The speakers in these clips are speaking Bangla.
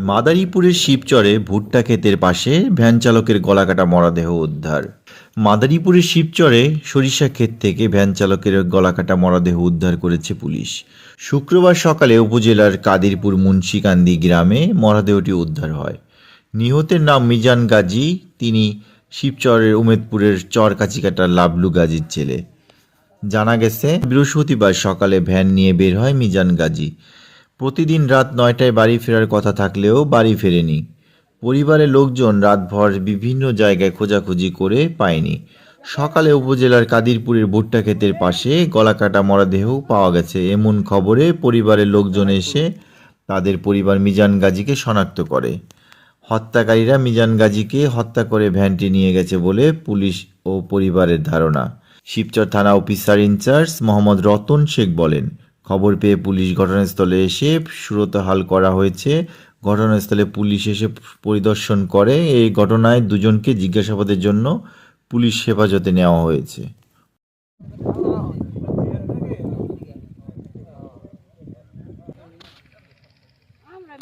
মাদারীপুরের শিবচরে ভুট্টা ক্ষেতের পাশে ভ্যান চালকের গলাকাটা মরদেহ উদ্ধার। মাদারীপুরের শিবচরে সরিষা ক্ষেত থেকে ভ্যান চালকের গলাকাটা মরদেহ উদ্ধার করেছে পুলিশ। শুক্রবার সকালে উপজেলার কাদিরপুর মুন্সিকান্দি গ্রামে মরদেহটি উদ্ধার হয়। নিহতের নাম মিজান গাজী, তিনি শিবচরের উমেদপুরের চর কাচিকাটার লাবলু গাজীর ছেলে। জানা গেছে, বৃহস্পতিবার সকালে ভ্যান নিয়ে বের হয় মিজান গাজী। প্রতিদিন রাত নয়টায় বাড়ি ফেরার কথা থাকলেও বাড়ি ফেরেনি। পরিবারের লোকজন রাতভর বিভিন্ন জায়গায় খোঁজাখুঁজি করে পায়নি। সকালে উপজেলার কাদিরপুরের ভুট্টা ক্ষেতের পাশে গলাকাটা মরদেহ পাওয়া গেছে। এমন খবরে পরিবারের লোকজন এসে তাদের পরিবার মিজান গাজীকে শনাক্ত করে। হত্যাকারীরা মিজান গাজীকে হত্যা করে ভ্যানটি নিয়ে গেছে বলে পুলিশ ও পরিবারের ধারণা। শিবচর থানা officer in charge Mohammad Ratan Sheikh বলেন খবর পেয়ে পুলিশ ঘটনাস্থলে এসে সুরতহাল করা হয়েছে। ঘটনাস্থলে পুলিশ এসে পরিদর্শন করে। এই ঘটনায় দুজনকে জিজ্ঞাসাবাদের জন্য পুলিশ হেফাজতে নেওয়া হয়েছে। আমরা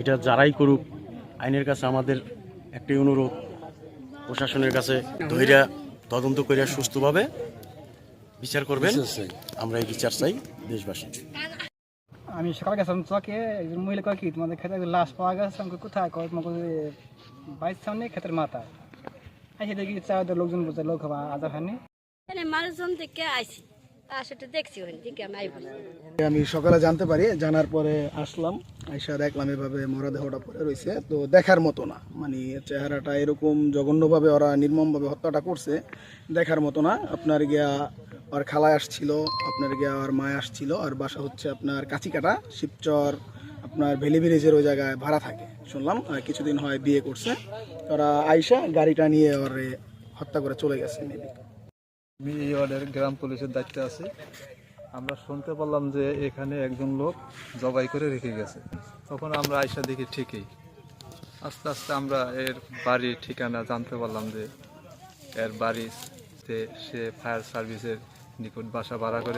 এটা যারাই করুক আইনের কাছে আমাদের একটি অনুরোধ প্রশাসনের কাছে ধৈর্য তদন্ত করিয়া সুস্থভাবে বিচার করবেন? আমরা এই বিচার চাই দেশবাসী আমি সকালে গেছিলাম চকে একজন মহিলা কয় কি তোমাদের খেতে লাশ পাওয়া গেছে আমাকে কোথায়? কয় তোমাকে বাইর সামনে খেতের মাথা আসে দেখি চার লোকজন বলছে লোক হবা হয়নি এখানে মানুষজন থেকে আইছি। আমি সকালে জানতে পারি, জানার পরে আসলাম, আইসা দেখলাম এভাবে মরদেহটা পড়ে রয়েছে তো দেখার মতো না মানে চেহারাটা এরকম জঘন্যভাবে ওরা নির্মমভাবে হত্যাটা করছে, দেখার মতো না। আপনার গিয়া আর খালায় আসছিল, আপনার গিয়া আর মায় আসছিল, আর বাসা হচ্ছে আপনার কাছিকাটা শিবচর, আপনার ভেলি ব্রিজের ওই জায়গায় ভাড়া থাকে, শুনলাম কিছুদিন হয় বিয়ে করছে। ওরা আইসা গাড়িটা নিয়ে ওরে হত্যা করে চলে গেছে মেবি আমি গ্রাম পুলিশের দায়িত্বে আছি। আমরা শুনতে পারলাম যে এখানে একজন লোক জবাই করে রেখে গেছে। তখন আমরা আয়সা দেখি ঠিকই। আস্তে আস্তে আমরা এর বাড়ির ঠিকানা জানতে পারলাম যে এর বাড়িতে সে ফায়ার সার্ভিসের নিকট বাসা ভাড়া করে